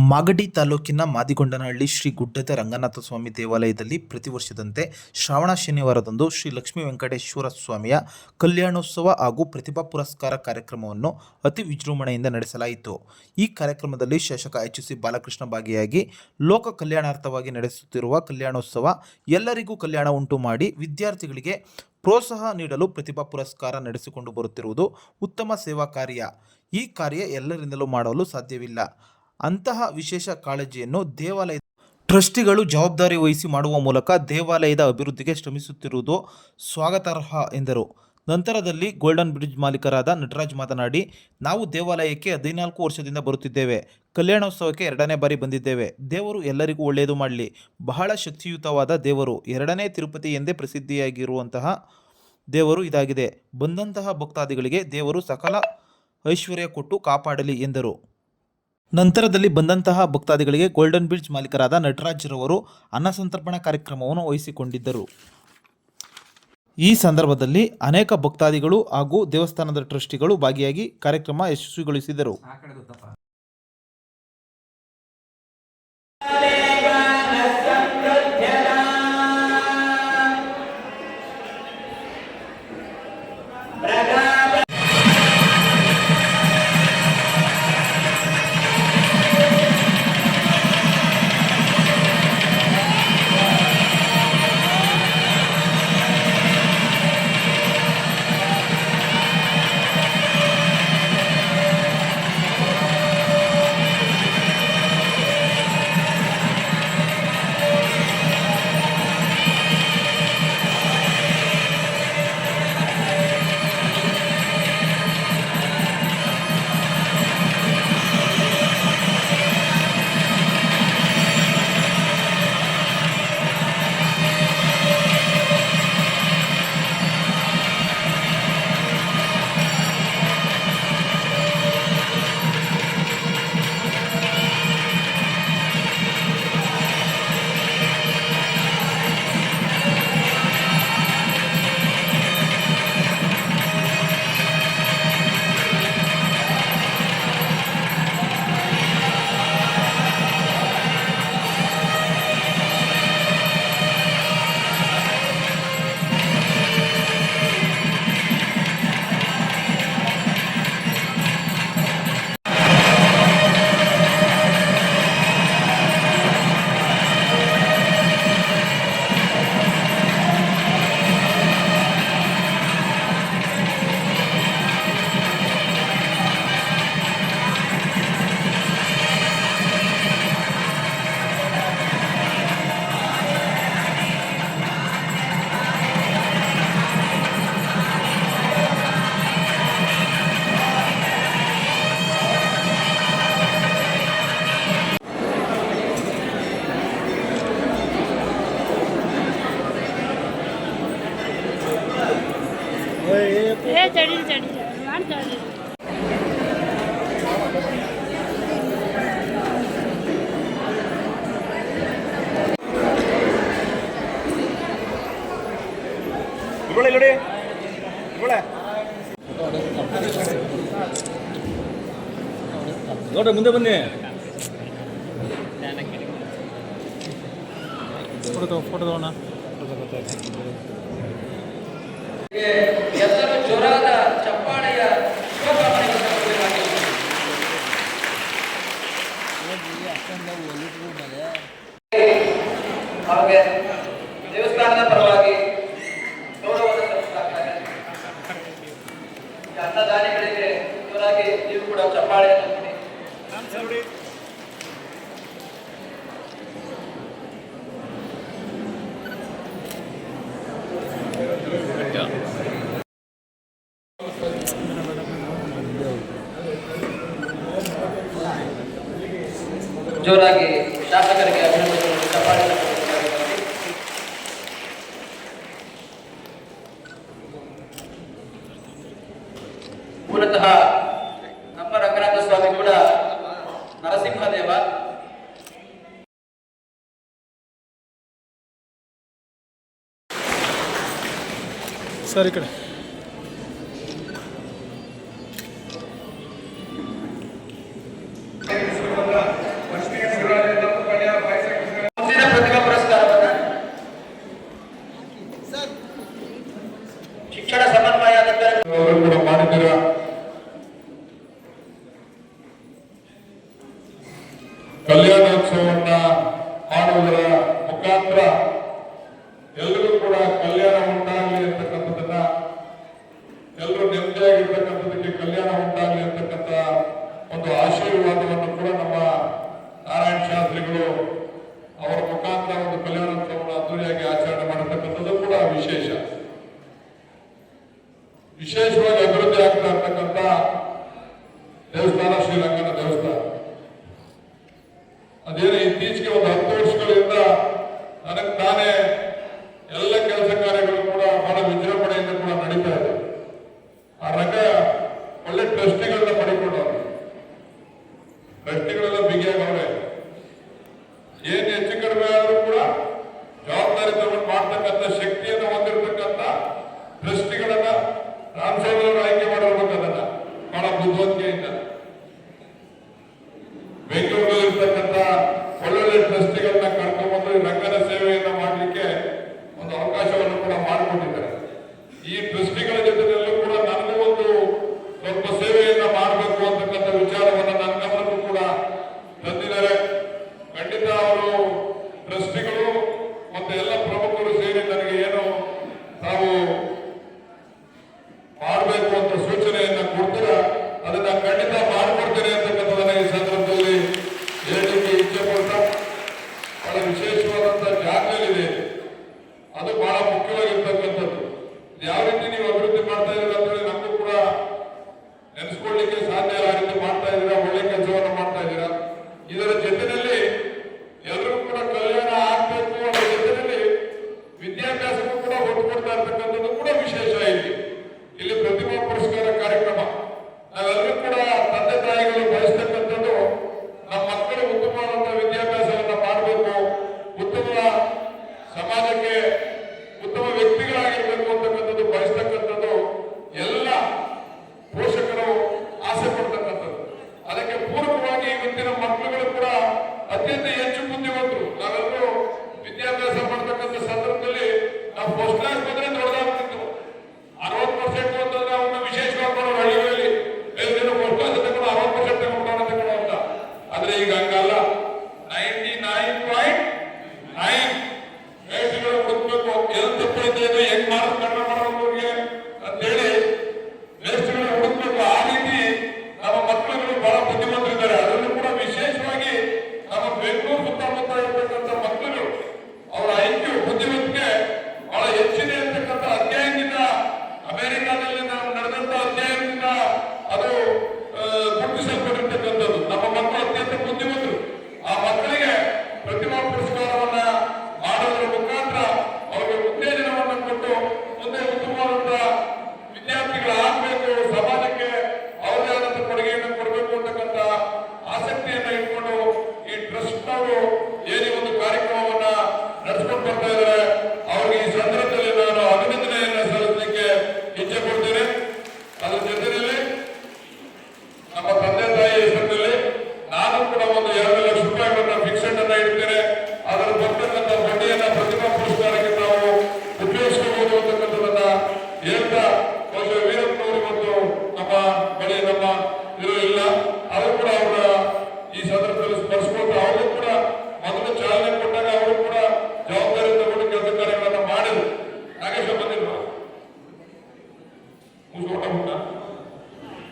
ಮಾಗಡಿ ತಾಲೂಕಿನ ಮಾದಿಗೊಂಡನಹಳ್ಳಿ ಶ್ರೀ ಗುಡ್ಡದ ರಂಗನಾಥ ಸ್ವಾಮಿ ದೇವಾಲಯದಲ್ಲಿ ಪ್ರತಿ ವರ್ಷದಂತೆ ಶ್ರಾವಣ ಶನಿವಾರದಂದು ಶ್ರೀ ಲಕ್ಷ್ಮೀ ವೆಂಕಟೇಶ್ವರ ಸ್ವಾಮಿಯ ಕಲ್ಯಾಣೋತ್ಸವ ಹಾಗೂ ಪ್ರತಿಭಾ ಪುರಸ್ಕಾರ ಕಾರ್ಯಕ್ರಮವನ್ನು ಅತಿ ವಿಜೃಂಭಣೆಯಿಂದ ನಡೆಸಲಾಯಿತು. ಈ ಕಾರ್ಯಕ್ರಮದಲ್ಲಿ ಶಾಸಕ ಎಚ್ ಸಿ ಬಾಲಕೃಷ್ಣ ಭಾಗಿಯಾಗಿ ಲೋಕ ಕಲ್ಯಾಣಾರ್ಥವಾಗಿ ನಡೆಸುತ್ತಿರುವ ಕಲ್ಯಾಣೋತ್ಸವ ಎಲ್ಲರಿಗೂ ಕಲ್ಯಾಣ ಉಂಟು ಮಾಡಿ ವಿದ್ಯಾರ್ಥಿಗಳಿಗೆ ಪ್ರೋತ್ಸಾಹ ನೀಡಲು ಪ್ರತಿಭಾ ಪುರಸ್ಕಾರ ನಡೆಸಿಕೊಂಡು ಬರುತ್ತಿರುವುದು ಉತ್ತಮ ಸೇವಾ ಕಾರ್ಯ. ಈ ಕಾರ್ಯ ಎಲ್ಲರಿಂದಲೂ ಮಾಡಲು ಸಾಧ್ಯವಿಲ್ಲ. ಅಂತಹ ವಿಶೇಷ ಕಾಳಜಿಯನ್ನು ದೇವಾಲಯದ ಟ್ರಸ್ಟಿಗಳು ಜವಾಬ್ದಾರಿ ವಹಿಸಿ ಮಾಡುವ ಮೂಲಕ ದೇವಾಲಯದ ಅಭಿವೃದ್ಧಿಗೆ ಶ್ರಮಿಸುತ್ತಿರುವುದು ಸ್ವಾಗತಾರ್ಹ ಎಂದರು. ನಂತರದಲ್ಲಿ ಗೋಲ್ಡನ್ ಬ್ರಿಡ್ಜ್ ಮಾಲೀಕರಾದ ನಟರಾಜ್ ಮಾತನಾಡಿ, ನಾವು ದೇವಾಲಯಕ್ಕೆ ಹದಿನಾಲ್ಕು ವರ್ಷದಿಂದ ಬರುತ್ತಿದ್ದೇವೆ. ಕಲ್ಯಾಣೋತ್ಸವಕ್ಕೆ ಎರಡನೇ ಬಾರಿ ಬಂದಿದ್ದೇವೆ. ದೇವರು ಎಲ್ಲರಿಗೂ ಒಳ್ಳೆಯದು ಮಾಡಲಿ. ಬಹಳ ಶಕ್ತಿಯುತವಾದ ದೇವರು. ಎರಡನೇ ತಿರುಪತಿ ಎಂದೇ ಪ್ರಸಿದ್ಧಿಯಾಗಿರುವಂತಹ ದೇವರು ಇದಾಗಿದೆ. ಬಂದಂತಹ ಭಕ್ತಾದಿಗಳಿಗೆ ದೇವರು ಸಕಲ ಐಶ್ವರ್ಯ ಕೊಟ್ಟು ಕಾಪಾಡಲಿ ಎಂದರು. ನಂತರದಲ್ಲಿ ಬಂದಂತಹ ಭಕ್ತಾದಿಗಳಿಗೆ ಗೋಲ್ಡನ್ ಬ್ರಿಡ್ಜ್ ಮಾಲೀಕರಾದ ನಟರಾಜ್ರವರು ರವರು ಅನ್ನಸಂತರ್ಪಣ ಕಾರ್ಯಕ್ರಮವನ್ನು ವಹಿಸಿಕೊಂಡಿದ್ದರು. ಈ ಸಂದರ್ಭದಲ್ಲಿ ಅನೇಕ ಭಕ್ತಾದಿಗಳು ಹಾಗೂ ದೇವಸ್ಥಾನದ ಟ್ರಸ್ಟಿಗಳು ಭಾಗಿಯಾಗಿ ಕಾರ್ಯಕ್ರಮ ಯಶಸ್ವಿಗೊಳಿಸಿದರು. ಏ ತಡಿ ತಡಿ ಮಾಡ್ತಾಳೆ ಇಗೊಳ್ಳೆ ನೋಡಿ ಇಗೊಳ್ಳೆ ನೋಡ್ರಿ ಮುಂದೆ ಬನ್ನಿ ಫೋಟೋ ಫೋಟೋ ತಗೋಣ ಜೋರಾಗಿ ಶಾಸಕರಿಗೆ ಅಭಿನಂದನೆಗಳು ಸರ್ ಈ ಕಡೆ ಲಕ್ಷ್ಮೀ ಕಲ್ಯಾಣೋತ್ಸವವನ್ನ ಮಾಡುವುದರ ಮುಖಾಂತರ ಎಲ್ರಿಗೂ ಕೂಡ ಕಲ್ಯಾಣ ಉಂಟಾಗಲಿ ಅಂತಕ್ಕಂಥದ್ದನ್ನ ಎಲ್ಲರೂ ನೆಮ್ಮದಿಯಾಗಿರ್ತಕ್ಕಂಥದಕ್ಕೆ ಕಲ್ಯಾಣ ಉಂಟಾಗಲಿ ಅಂತಕ್ಕಂಥ ಒಂದು ಆಶೀರ್ವಾದವನ್ನು ಕೂಡ ನಮ್ಮ ನಾರಾಯಣ ಶಾಸ್ತ್ರಿಗಳು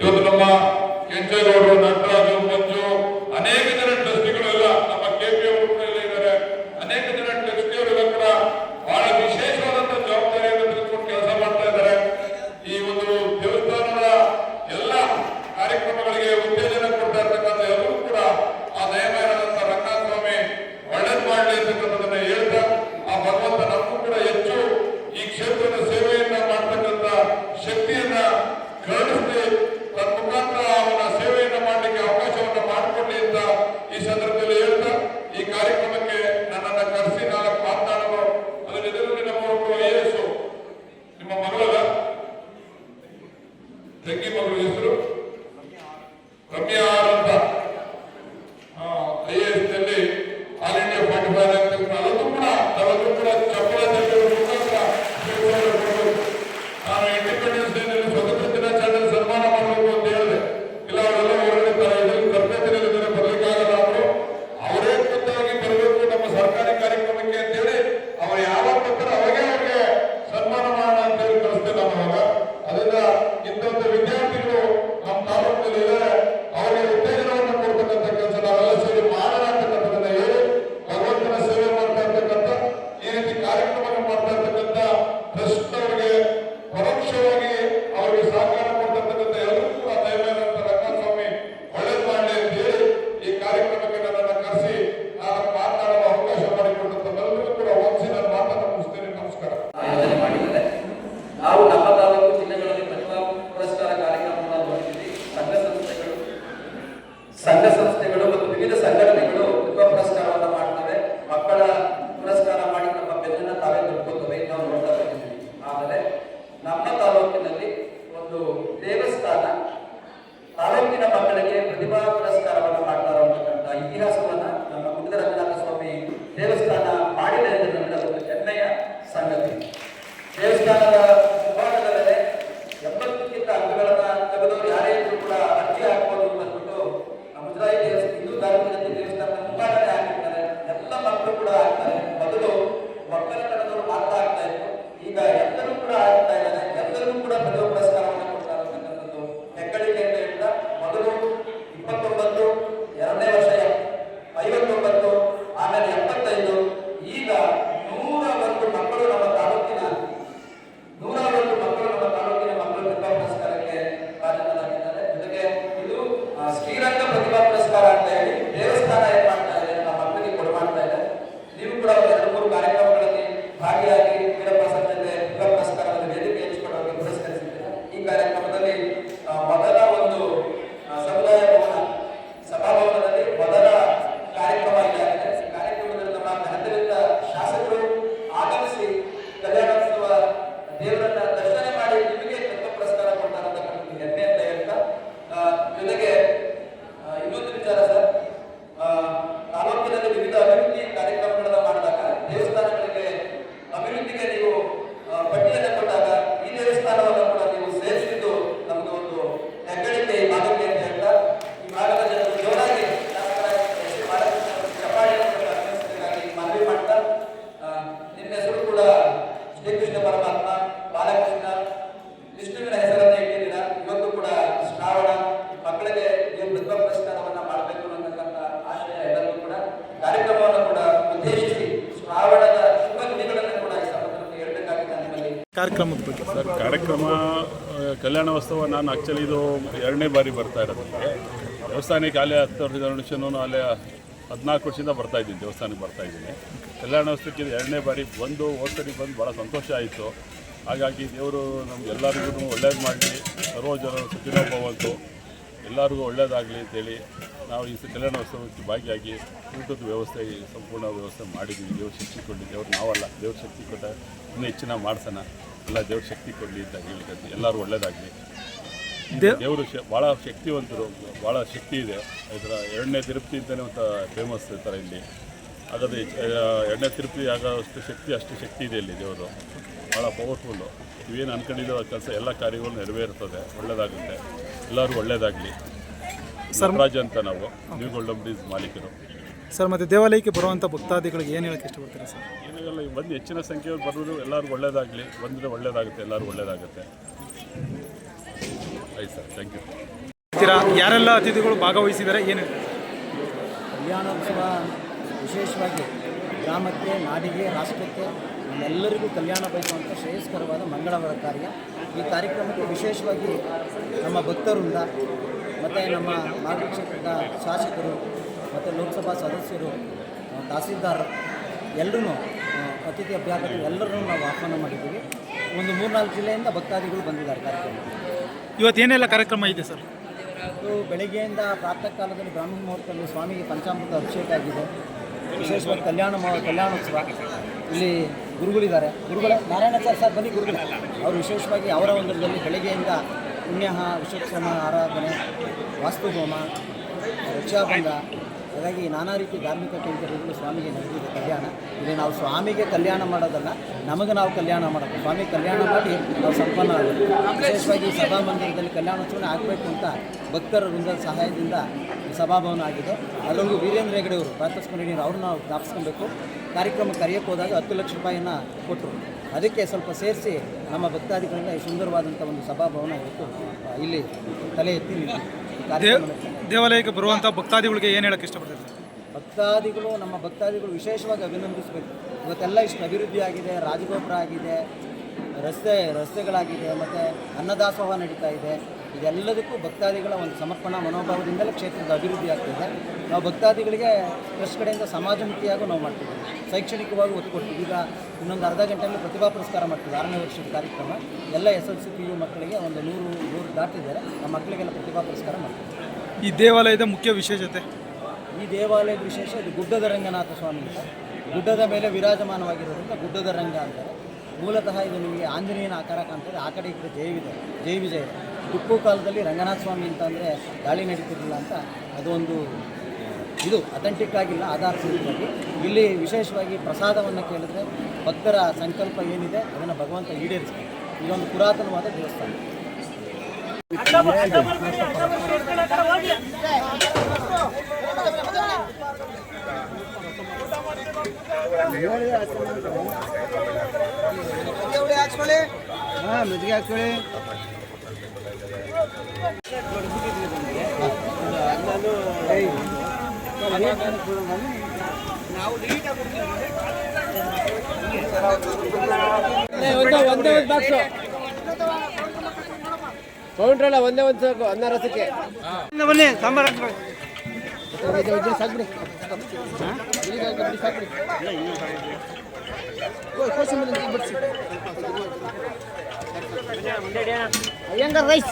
ಇವತ್ತು ನಮ್ಮ ಕೆಂಚೇಗೌಡರು ಕಾರ್ಯಕ್ರಮದ ಬಗ್ಗೆ? ಸರ್, ಕಾರ್ಯಕ್ರಮ ಕಲ್ಯಾಣ ಕಲ್ಯಾಣೋತ್ಸವ ನಾನು ಆ್ಯಕ್ಚುಲಿ ಇದು ಎರಡನೇ ಬಾರಿ ಬರ್ತಾ ಇರೋದು. ದೇವಸ್ಥಾನಕ್ಕೆ ಅಲ್ಲೇ ಹತ್ತು ವರ್ಷದ ವರ್ಷನೂ ಅಲ್ಲೇ ಹದಿನಾಲ್ಕು ವರ್ಷದಿಂದ ಬರ್ತಾ ಇದ್ದೀನಿ, ದೇವಸ್ಥಾನಕ್ಕೆ ಬರ್ತಾ ಇದ್ದೀನಿ. ಇದು ಎರಡನೇ ಬಾರಿ ಬಂದು ಹೋದ್ಸರಿ ಬಂದು ಭಾಳ ಸಂತೋಷ ಆಯಿತು. ಹಾಗಾಗಿ ದೇವರು ನಮ್ಗೆ ಎಲ್ಲರಿಗೂ ಒಳ್ಳೇದು ಮಾಡಲಿ ಸರ್ವ ಜನ ಸುಖಿನೋಭವಂತು ಎಲ್ಲರಿಗೂ ಒಳ್ಳೇದಾಗಲಿ ಅಂತೇಳಿ ನಾವು ಈ ಕಲ್ಯಾಣೋತ್ಸವಕ್ಕೆ ಭಾಗಿಯಾಗಿ ಊಟದ ವ್ಯವಸ್ಥೆ, ಸಂಪೂರ್ಣ ವ್ಯವಸ್ಥೆ ಮಾಡಿದ್ದೀವಿ. ದೇವ್ರ ಶಕ್ತಿ ಕೊಟ್ಟಿದ್ದೀವಿ. ನಾವಲ್ಲ, ದೇವ್ರ ಶಕ್ತಿ ಕೊಟ್ಟ ಇನ್ನೂ ಹೆಚ್ಚಿನ ಮಾಡ್ಸೋಣ. ಎಲ್ಲ ದೇವ್ರ ಶಕ್ತಿ ಕೊಡಲಿ ಅಂತ ಹೇಳ್ಕೊಳ್ತೀವಿ ಎಲ್ಲರೂ ಒಳ್ಳೇದಾಗಲಿ. ದೇವರು ಶ ಭಾಳ ಶಕ್ತಿವಂತರು ಭಾಳ ಶಕ್ತಿ ಇದೆ. ಇದರ ಎರಡನೇ ತಿರುಪತಿ ಅಂತಲೇ ಒಂದು ಫೇಮಸ್ ಇರ್ತಾರೆ ಥರ ಇಲ್ಲಿ. ಹಾಗಾದರೆ ಎರಡನೇ ತಿರುಪತಿ ಆಗೋಷ್ಟು ಶಕ್ತಿ ಅಷ್ಟು ಶಕ್ತಿ ಇದೆ ಇಲ್ಲಿ ದೇವರು. ಭಾಳ ಪವರ್ಫುಲ್ಲು ಇವೇನು ಅನ್ಕೊಂಡಿರೋ ಕೆಲಸ ಎಲ್ಲ ಕಾರ್ಯಗಳು ನೆರವೇರ್ತದೆ. ಒಳ್ಳೇದಾಗುತ್ತೆ. ಎಲ್ಲರೂ ಒಳ್ಳೇದಾಗಲಿ. ನಟರಾಜ್ ಅಂತ ನಾವು ನ್ಯೂ ಗೋಲ್ಡನ್ ಬ್ರಿಡ್ಜ್ ಮಾಲೀಕರು. ಸರ್ ಮತ್ತು ದೇವಾಲಯಕ್ಕೆ ಬರುವಂಥ ಭಕ್ತಾದಿಗಳಿಗೆ ಏನು ಹೇಳಕ್ಕೆ ಇಷ್ಟಪಡ್ತೀರಾ ಸರ್? ಏನಾಗಲ್ಲ ಈಗ ಬಂದು ಹೆಚ್ಚಿನ ಸಂಖ್ಯೆಯಲ್ಲಿ ಬರೋದು ಎಲ್ಲರಿಗೂ ಒಳ್ಳೇದಾಗಲಿ. ಬಂದರೆ ಒಳ್ಳೇದಾಗುತ್ತೆ ಎಲ್ಲರಿಗೂ ಒಳ್ಳೇದಾಗುತ್ತೆ. ಆಯ್ತು ಸರ್ ಥ್ಯಾಂಕ್ ಯು ಯಾರೆಲ್ಲ ಅತಿಥಿಗಳು ಭಾಗವಹಿಸಿದ್ದಾರೆ ಏನು ಕಲ್ಯಾಣೋತ್ಸವ ವಿಶೇಷವಾಗಿ ಗ್ರಾಮಕ್ಕೆ ನಾಡಿಗೆ ರಾಷ್ಟ್ರಕ್ಕೆ ಎಲ್ಲರಿಗೂ ಕಲ್ಯಾಣ ಬಯಸುವಂಥ ಶ್ರೇಯಸ್ಕರವಾದ ಮಂಗಳವಾರ ಕಾರ್ಯ. ಈ ಕಾರ್ಯಕ್ರಮಕ್ಕೆ ವಿಶೇಷವಾಗಿ ನಮ್ಮ ಭಕ್ತರಿಂದ ಮತ್ತು ನಮ್ಮ ಮಾರ್ಗಕ್ಷೇತ್ರದ ಶಾಸಕರು ಮತ್ತು ಲೋಕಸಭಾ ಸದಸ್ಯರು ತಹಸೀಲ್ದಾರ್ ಎಲ್ಲರೂ ಅತಿಥಿ ಅಭ್ಯರ್ಥಿಗಳು ಎಲ್ಲರನ್ನೂ ನಾವು ಆಹ್ವಾನ ಮಾಡಿದ್ದೀವಿ. ಒಂದು ಮೂರ್ನಾಲ್ಕು ಜಿಲ್ಲೆಯಿಂದ ಭಕ್ತಾದಿಗಳು ಬಂದಿದ್ದಾರೆ ಕಾರ್ಯಕ್ರಮ ಇವತ್ತು ಏನೆಲ್ಲ ಕಾರ್ಯಕ್ರಮ ಇದೆ ಸರ್? ಇವತ್ತು ಬೆಳಗ್ಗೆಯಿಂದ ಪ್ರಾತಃ ಕಾಲದಲ್ಲಿ ಬ್ರಾಹ್ಮಣ ಮುಹೂರ್ತದಲ್ಲಿ ಸ್ವಾಮಿಗೆ ಪಂಚಾಮೃತ ಅಭಿಷೇಕ ಆಗಿದೆ. ವಿಶೇಷವಾಗಿ ಕಲ್ಯಾಣ ಕಲ್ಯಾಣೋತ್ಸವ. ಇಲ್ಲಿ ಗುರುಗಳಿದ್ದಾರೆ. ಗುರುಗಳ ನಾರಾಯಣ ಸರ್ ಬನ್ನಿ ಗುರುಗಳು. ಅವರು ವಿಶೇಷವಾಗಿ ಅವರ ಒಂದರಲ್ಲಿ ಬೆಳಗ್ಗೆಯಿಂದ ಪುಣ್ಯಹ ವಿಶ್ವಕ್ಷಮ ಆರಾಧನೆ ವಾಸ್ತುಹೋಮ ರಕ್ಷಾಬಂಧ ಹಾಗಾಗಿ ನಾನಾ ರೀತಿ ಧಾರ್ಮಿಕ ಕೇಂದ್ರಗಳು ಸ್ವಾಮಿಗೆ ನಡೆದಿದೆ ಕಲ್ಯಾಣ. ಇಲ್ಲಿ ನಾವು ಸ್ವಾಮಿಗೆ ಕಲ್ಯಾಣ ಮಾಡೋದಲ್ಲ, ನಮಗೆ ನಾವು ಕಲ್ಯಾಣ ಮಾಡೋದು. ಸ್ವಾಮಿ ಕಲ್ಯಾಣ ಮಾಡಿ ನಾವು ಸಂಪನ್ನ ಆಗಬೇಕು ವಿಶೇಷವಾಗಿ ಈ ಸಭಾಮಂದಿರದಲ್ಲಿ ಕಲ್ಯಾಣೋತ್ಸವ ಆಗಬೇಕು ಅಂತ ಭಕ್ತರ ವೃಂದದ ಸಹಾಯದಿಂದ ಸಭಾಭವನ ಆಗಿದೆ. ಅದರಲ್ಲೂ ವೀರೇಂದ್ರ ಹೆಗಡೆ ಅವರು ಪ್ರಾತಸ್ಮರಣೀಯರು ಅವ್ರನ್ನ ನಾವು ಜ್ಞಾಪಿಸ್ಕೊಬೇಕು ಕಾರ್ಯಕ್ರಮ ಕರೆಯೋಕ್ಕೆ ಹೋದಾಗ ಹತ್ತು ಲಕ್ಷ ರೂಪಾಯಿಯನ್ನು ಕೊಟ್ಟರು. ಅದಕ್ಕೆ ಸ್ವಲ್ಪ ಸೇರಿಸಿ ನಮ್ಮ ಭಕ್ತಾದಿಗಳಿಂದ ಈ ಸುಂದರವಾದಂಥ ಒಂದು ಸಭಾಭವನ ಇತ್ತು. ಇಲ್ಲಿ ತಲೆ ಎತ್ತಿ. ಕಾರ್ಯಕ್ರಮ ದೇವಾಲಯಕ್ಕೆ ಬರುವಂಥ ಭಕ್ತಾದಿಗಳಿಗೆ ಏನು ಹೇಳಕ್ಕೆ ಇಷ್ಟಪಡ್ತೀರಾ? ಭಕ್ತಾದಿಗಳು, ನಮ್ಮ ಭಕ್ತಾದಿಗಳು ವಿಶೇಷವಾಗಿ ಅಭಿನಂದಿಸಬೇಕು. ಇವತ್ತೆಲ್ಲ ಇಷ್ಟು ಅಭಿವೃದ್ಧಿ ಆಗಿದೆ, ರಾಜಗೋಪುರ ಆಗಿದೆ, ರಸ್ತೆ, ರಸ್ತೆಗಳಾಗಿದೆ, ಮತ್ತು ಅನ್ನದಾಸೋಹ ನಡೀತಾ ಇದೆ. ಇದೆಲ್ಲದಕ್ಕೂ ಭಕ್ತಾದಿಗಳ ಒಂದು ಸಮರ್ಪಣಾ ಮನೋಭಾವದಿಂದಲೇ ಕ್ಷೇತ್ರದ ಅಭಿವೃದ್ಧಿ ಆಗ್ತಿದೆ. ನಾವು ಭಕ್ತಾದಿಗಳಿಗೆ ಟ್ರಸ್ಟ್ ಕಡೆಯಿಂದ ಸಮಾಜಮುಖಿಯಾಗೂ ನಾವು ಮಾಡ್ತೀವಿ. ಶೈಕ್ಷಣಿಕವಾಗಿ ಒತ್ತು ಕೊಡ್ತೀವಿ. ಈಗ ಇನ್ನೊಂದು ಅರ್ಧ ಗಂಟೆಯಲ್ಲಿ ಪ್ರತಿಭಾ ಪುರಸ್ಕಾರ ಮಾಡ್ತೀವಿ. ಆರನೇ ವರ್ಷದ ಕಾರ್ಯಕ್ರಮ. ಎಲ್ಲ S L C P U ಮಕ್ಕಳಿಗೆ ಒಂದು ನೂರು ನೂರು ದಾಟಿದ್ದಾರೆ ನಮ್ಮ ಮಕ್ಕಳಿಗೆಲ್ಲ ಪ್ರತಿಭಾ ಪುರಸ್ಕಾರ ಮಾಡ್ತೀವಿ. ಈ ದೇವಾಲಯದ ಮುಖ್ಯ ವಿಶೇಷತೆ? ಈ ದೇವಾಲಯದ ವಿಶೇಷ ಇದು ಗುಡ್ಡದ ರಂಗನಾಥ ಸ್ವಾಮಿ ಅಂತ. ಗುಡ್ಡದ ಮೇಲೆ ವಿರಾಜಮಾನವಾಗಿರೋದ್ರಿಂದ ಗುಡ್ಡದ ರಂಗ ಅಂತಾರೆ. ಮೂಲತಃ ಇದು ನಿಮಗೆ ಆಂಜನೇಯನ ಆಕಾರ ಕಾಣ್ತದೆ. ಆ ಕಡೆ ಈ ಕಡೆ ಜಯವಿದೆ ಜೈ ವಿಜಯ ಟಿಪ್ಪು ಕಾಲದಲ್ಲಿ ರಂಗನಾಥ ಸ್ವಾಮಿ ಅಂತ ಅಂದರೆ ದಾಳಿ ನಡೀತಿರಲಿಲ್ಲ ಅಂತ ಅದೊಂದು ಇದು ಅಥೆಂಟಿಕ್ ಆಗಿಲ್ಲ, ಆಧಾರ ಸಹಿತವಾಗಿ ಇಲ್ಲಿ ವಿಶೇಷವಾಗಿ ಪ್ರಸಾದವನ್ನು ಕೇಳಿದ್ರೆ ಭಕ್ತರ ಸಂಕಲ್ಪ ಏನಿದೆ ಅದನ್ನು ಭಗವಂತ ಈಡೇರಿಸ್ತಾರೆ ಇದೊಂದು ಪುರಾತನವಾದ ದೇವಸ್ಥಾನ. ಹಾಂ ಮೆದುಗೆ ಹಾಕ್ಕೊಳ್ಳಿ ಒಂದೇ ಒಂದು ಬಾಕ್ಸು ಕೌಂಟ್ರಲ್ಲ ಒಂದೇ ಒಂದು ಸಾಕು ಅನ್ನ ರಸಕ್ಕೆ ಬನ್ನಿ ಸಾಂಬಾರು ಸಾಕ್ಬಿಡಿ ಅಯ್ಯಂಗಾರ್ ರೈಸ್